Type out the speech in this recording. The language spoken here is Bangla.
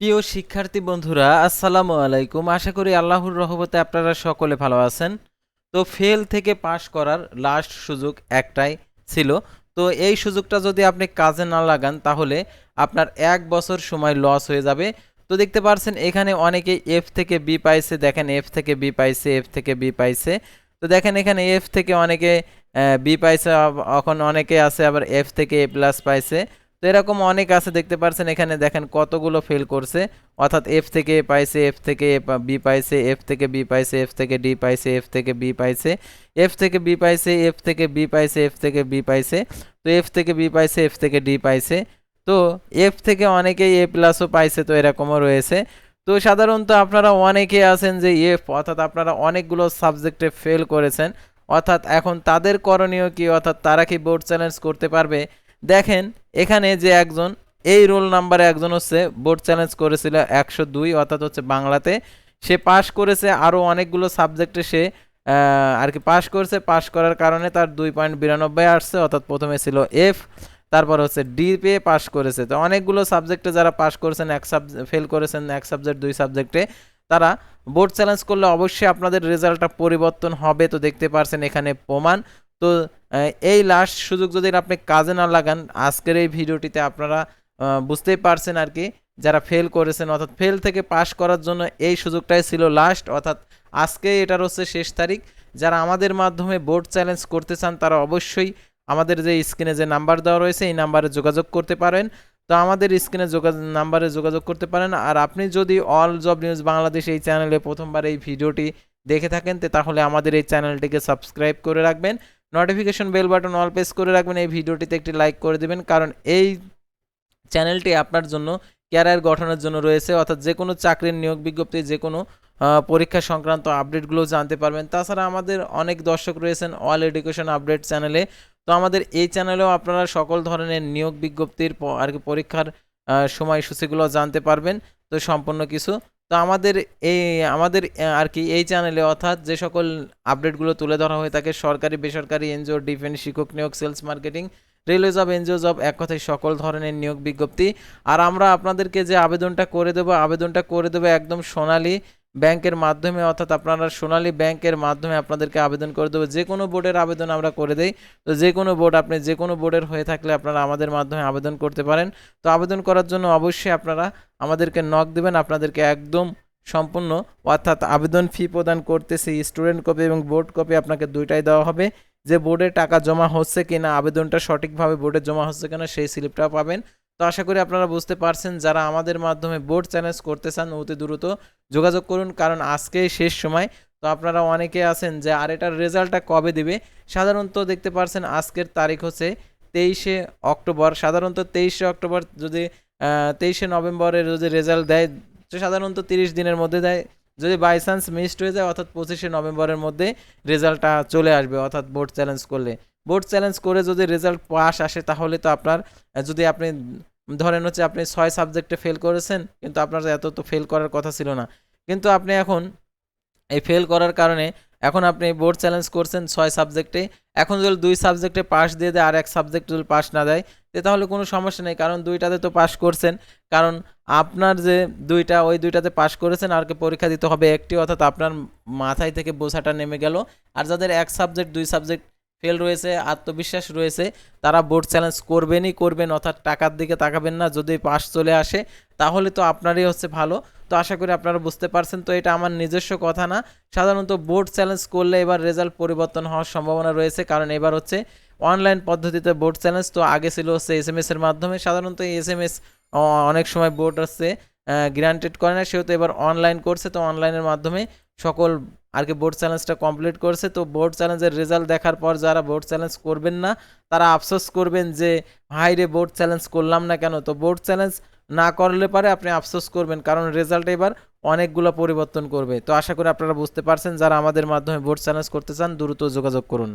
প্রিয় শিক্ষার্থী বন্ধুরা, আসসালামু আলাইকুম। আশা করি আল্লাহর রহমতে আপনারা সকলে ভালো আছেন। তো ফেল থেকে পাশ করার লাস্ট সুযোগ একটাই ছিল। তো এই সুযোগটা যদি আপনি কাজে না লাগান, তাহলে আপনার এক বছর সময় লস হয়ে যাবে। তো দেখতে পারছেন, এখানে অনেকে এফ থেকে বি পাইছে, দেখেন এফ থেকে বি পাইছে এফ থেকে বি পাইছে। তো দেখেন এখানে এফ থেকে অনেকে বি পাইছে এখন অনেকে আছে, আবার এফ থেকে এ প্লাস পাইছে। তো এরকম অনেক আছে দেখতে পারছেন এখানে দেখেন কতগুলো ফেল করছে অর্থাৎ এফ থেকে এ পাইছে এফ থেকে এ বি পাইছে এফ থেকে বি পাইছে এফ থেকে ডি পাইছে এফ থেকে বি পাইছে এফ থেকে বি পাইছে এফ থেকে বি পাইছে এফ থেকে বি পাইছে তো এফ থেকে বি পাইছে এফ থেকে ডি পাইছে তো এফ থেকে অনেকেই এ প্লাসও পাইছে তো এরকমও রয়েছে তো সাধারণত আপনারা অনেকে আছেন যে এফ অর্থাৎ আপনারা অনেকগুলো সাবজেক্টে ফেল করেছেন অর্থাৎ এখন তাদের করণীয় কি অর্থাৎ তারা কি বোর্ড চ্যালেঞ্জ করতে পারবে দেখেন, এখানে যে একজন, এই রোল নাম্বারে একজন হচ্ছে বোর্ড চ্যালেঞ্জ করেছিল একশো দুই, অর্থাৎ হচ্ছে বাংলাতে। সে পাশ করেছে আরও অনেকগুলো সাবজেক্টে সে আর কি পাশ করেছে। পাশ করার কারণে তার দুই পয়েন্ট বিরানব্বই আসছে, অর্থাৎ প্রথমে ছিল এফ তারপর হচ্ছে ডি পেয়ে পাশ করেছে। তো অনেকগুলো সাবজেক্টে যারা পাশ করেছেন, এক সাব, ফেল করেছেন এক সাবজেক্ট, দুই সাবজেক্টে, তারা বোর্ড চ্যালেঞ্জ করলে অবশ্যই আপনাদের রেজাল্টটা পরিবর্তন হবে। তো দেখতে পারছেন এখানে প্রমাণ। তো এই লাস্ট সুযোগ যদি আপনি কাজে না লাগান, আজকের এই ভিডিওটিতে আপনারা বুঝতেই পারছেন আর কি, যারা ফেল করেছেন, অর্থাৎ ফেল থেকে পাশ করার জন্য এই সুযোগটাই ছিল লাস্ট অর্থাৎ আজকে এটার হচ্ছে শেষ তারিখ। যারা আমাদের মাধ্যমে বোর্ড চ্যালেঞ্জ করতে চান, তারা অবশ্যই আমাদের যে স্ক্রিনে যে নাম্বার দেওয়া রয়েছে, এই নাম্বারে যোগাযোগ করতে পারেন। তো আমাদের স্ক্রিনে যোগাযোগ নাম্বারে যোগাযোগ করতে পারেন। আর আপনি যদি অল জব নিউজ বাংলাদেশ এই চ্যানেলে প্রথমবার এই ভিডিওটি দেখে থাকেন তাহলে আমাদের এই চ্যানেলটিকে সাবস্ক্রাইব করে রাখবেন। Notification bell button all press করে রাখবেন, এই ভিডিওটিতে একটি লাইক করে দেবেন। কারণ এই চ্যানেলটি আপনার জন্য ক্যারিয়ার গঠনের জন্য রয়েছে, অর্থাৎ যে কোনো চাকরির নিয়োগ বিজ্ঞপ্তি, যে কোনো পরীক্ষা সংক্রান্ত আপডেটগুলো জানতে পারবেন। তাছাড়া আমাদের অনেক দর্শক রয়েছেন অল এডুকেশন আপডেট চ্যানেলে তো আমাদের এই চ্যানেলেও আপনারা সকল ধরনের নিয়োগ বিজ্ঞপ্তির আর কি পরীক্ষার সময়সূচিগুলো জানতে পারবেন। তো সম্পূর্ণ কিছু তো আমাদের এই, আমাদের আর কি এই চ্যানেলে অর্থাৎ যে সকল আপডেটগুলো তুলে ধরা হয়ে থাকে, সরকারি, বেসরকারি এনজিও ডিফেন্স শিক্ষক নিয়োগ sales marketing railway job NGO job এক কথায় সকল ধরনের নিয়োগ বিজ্ঞপ্তি। আর আমরা আপনাদেরকে যে আবেদনটা করে দেবো, আবেদনটা করে দেবো একদম সোনালী ব্যাংকের মাধ্যমে, অর্থাৎ আপনারা সোনালী ব্যাংকের মাধ্যমে আপনাদেরকে আবেদন করে দেবো। যে কোনো বোর্ডের আবেদন আমরা করে দেই। তো যে কোনো বোর্ড, আপনি যে কোনো বোর্ডের হয়ে থাকলে আপনারা আমাদের মাধ্যমে আবেদন করতে পারেন। তো আবেদন করার জন্য অবশ্যই আপনারা আমাদেরকে নক দেবেন, আপনাদেরকে একদম সম্পূর্ণ, অর্থাৎ আবেদন ফি প্রদান করতেছি স্টুডেন্ট কপি এবং বোর্ড কপি আপনাকে দুইটাই দেওয়া হবে। যে বোর্ডে টাকা জমা হচ্ছে কিনা, আবেদনটা সঠিকভাবে বোর্ডে জমা হচ্ছে কিনা, সেই স্লিপটাও পাবেন। তো আশা করি আপনারা বুঝতে পারছেন, যারা আমাদের মাধ্যমে বোর্ড চ্যালেঞ্জ করতে চান অতি দ্রুত যোগাযোগ করুন, কারণ আজকেই শেষ সময়। তো আপনারা অনেকে আছেন যে, আর এটার রেজাল্টটা কবে দিবে? সাধারণত দেখতে পারছেন আজকের তারিখ হচ্ছে তেইশে অক্টোবর। সাধারণত তেইশে অক্টোবর যদি তেইশে নভেম্বরের যদি রেজাল্ট দেয় সাধারণত তিরিশ দিনের মধ্যে দেয়। যদি বাই চান্স মিসড হয়ে যায়, অর্থাৎ পঁচিশে নভেম্বরের মধ্যে রেজাল্টটা চলে আসবে, অর্থাৎ বোর্ড চ্যালেঞ্জ করলে। বোর্ড চ্যালেঞ্জ করে যদি রেজাল্ট পাস আসে, তাহলে তো আপনার যদি আপনি, ধরেন হচ্ছে আপনি ছয় সাবজেক্টে ফেল করেছেন, কিন্তু আপনার এত তো ফেল করার কথা ছিল না। কিন্তু আপনি এখন এই ফেল করার কারণে, এখন আপনি বোর্ড চ্যালেঞ্জ করছেন ছয় সাবজেক্টে, এখন যদি দুই সাবজেক্টে পাস দিয়ে দেয় আর এক সাবজেক্ট যদি পাস না দেয় তাহলে কোনো সমস্যা নেই, কারণ দুইটাতে তো পাস করছেন। কারণ আপনার যে দুইটা, ওই দুইটাতে পাস করেছেন, আর কি পরীক্ষা দিতে হবে একটি, অর্থাৎ আপনার মাথায় থেকে বোঝাটা নেমে গেল। আর যাদের এক সাবজেক্ট, দুই সাবজেক্ট ফেল রয়েছে, আত্মবিশ্বাস রয়েছে, তারা বোর্ড চ্যালেঞ্জ করবেনই করবেন, অর্থাৎ টাকার দিকে তাকাবেন না, যদি পাস চলে আসে, তাহলে তো আপনারই হচ্ছে ভালো। তো আশা করি আপনারা বুঝতে পারছেন, তো এটা আমার নিজস্ব কথা না। সাধারণত বোর্ড চ্যালেঞ্জ করলে এবার রেজাল্ট পরিবর্তন হওয়ার সম্ভাবনা রয়েছে, কারণ এবার হচ্ছে অনলাইন পদ্ধতিতে বোর্ড চ্যালেঞ্জ, তো আগে ছিল হচ্ছে এস এম এর মাধ্যমে। সাধারণত এস এম এস অনেক সময় বোর্ড হচ্ছে গ্রান্টেড করে না, সেহেতু এবার অনলাইন করছে, তো অনলাইনের মাধ্যমে সকল আর কি বোর্ড চ্যালেঞ্জটা কমপ্লিট করছে। তো বোর্ড চ্যালেঞ্জের রেজাল্ট দেখার পর যারা বোর্ড চ্যালেঞ্জ করবেন না, তারা আফসোস করবেন যে হাই রে বোর্ড চ্যালেঞ্জ করলাম না কেন? তো বোর্ড চ্যালেঞ্জ না করলে পারে আপনি আফসোস করবেন, কারণ রেজাল্ট এবার অনেকগুলো পরিবর্তন করবে। তো আশা করি আপনারা বুঝতে পারছেন, যারা আমাদের মাধ্যমে বোর্ড চ্যালেঞ্জ করতে চান, দ্রুত যোগাযোগ করুন।